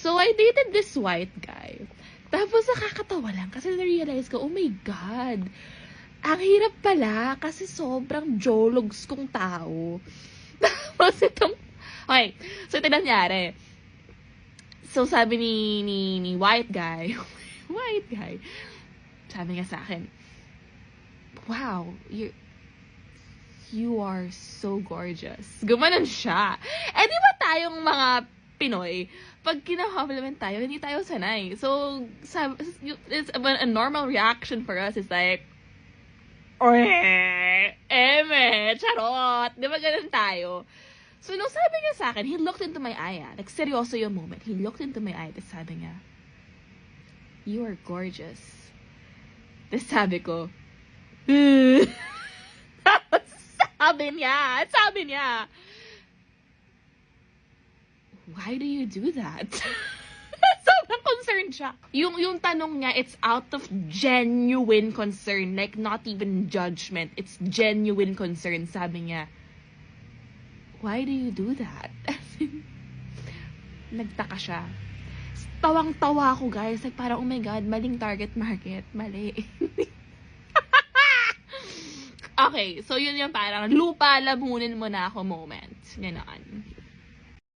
So, I dated this white guy. Tapos, nakakatawa lang kasi na-realize ko, oh my God, ang hirap pala kasi sobrang jologs kong tao. Tapos itong, okay, so ito nangyari. So, sabi ni, ni, ni white guy, white guy, sabi niya sa akin, wow, you you are so gorgeous. Gumanon siya. Eh, di ba tayong mga Pinoy, pag kina-compliment tayo, hindi tayo sanay. So, it's a normal reaction for us is like, Oye, eme, charot. Di ba ganun tayo? So, nung sabi niya sa akin, he looked into my eye, ah. Like, seryoso yung moment. He looked into my eye, tapos sabi niya, You are gorgeous. Tapos sabi ko, Tapos sabi niya, sabi niya, Why do you do that? Sobrang concerned siya. Yung, yung tanong niya, it's out of genuine concern. Like, not even judgment. It's genuine concern. Sabi niya, Why do you do that? Nagtaka siya. Tawang-tawa ako, guys. Like, parang, oh my God, maling target market. Mali. okay, so yun yung parang lupa lamunin mo na ako moment. Ganon.